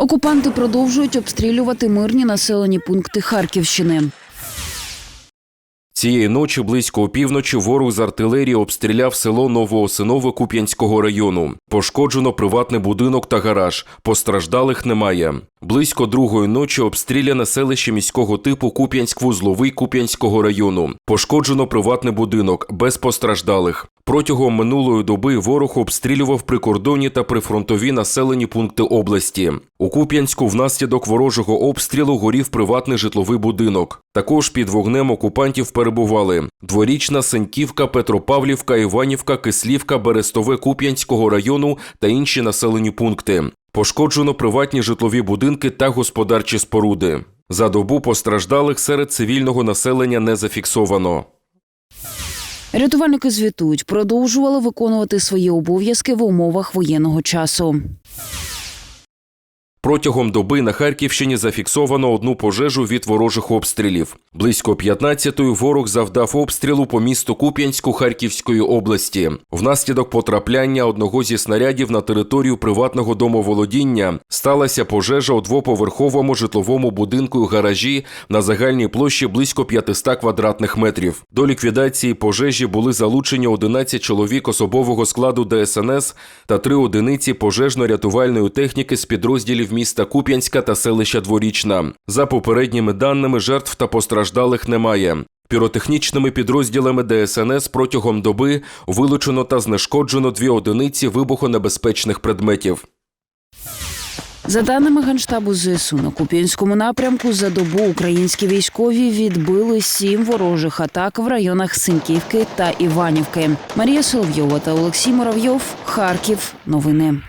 Окупанти продовжують обстрілювати мирні населені пункти Харківщини. Цієї ночі близько опівночі ворог з артилерії обстріляв село Новоосинове Куп'янського району. Пошкоджено приватний будинок та гараж. Постраждалих немає. Близько другої ночі обстріляне селище міського типу Куп'янськ-Вузловий Куп'янського району. Пошкоджено приватний будинок без постраждалих. Протягом минулої доби ворог обстрілював прикордонні та прифронтові населені пункти області. У Куп'янську внаслідок ворожого обстрілу горів приватний житловий будинок. Також під вогнем окупантів перебували дворічна Сеньківка, Петропавлівка, Іванівка, Кислівка, Берестове Куп'янського району та інші населені пункти. Пошкоджено приватні житлові будинки та господарчі споруди. За добу постраждалих серед цивільного населення не зафіксовано. Рятувальники звітують, продовжували виконувати свої обов'язки в умовах воєнного часу. Протягом доби на Харківщині зафіксовано одну пожежу від ворожих обстрілів. Близько 15-ї ворог завдав обстрілу по місту Куп'янську Харківської області. Внаслідок потрапляння одного зі снарядів на територію приватного домоволодіння сталася пожежа у двоповерховому житловому будинку гаражі на загальній площі близько 500 квадратних метрів. До ліквідації пожежі були залучені 11 чоловік особового складу ДСНС та три одиниці пожежно-рятувальної техніки з підрозділів міста Куп'янська та селища Дворічна. За попередніми даними, жертв та постраждалих немає. Піротехнічними підрозділами ДСНС протягом доби вилучено та знешкоджено дві одиниці вибухонебезпечних предметів. За даними Генштабу ЗСУ, на Куп'янському напрямку за добу українські військові відбили сім ворожих атак в районах Синьківки та Іванівки. Марія Соловйова та Олексій Муравйов. Харків. Новини.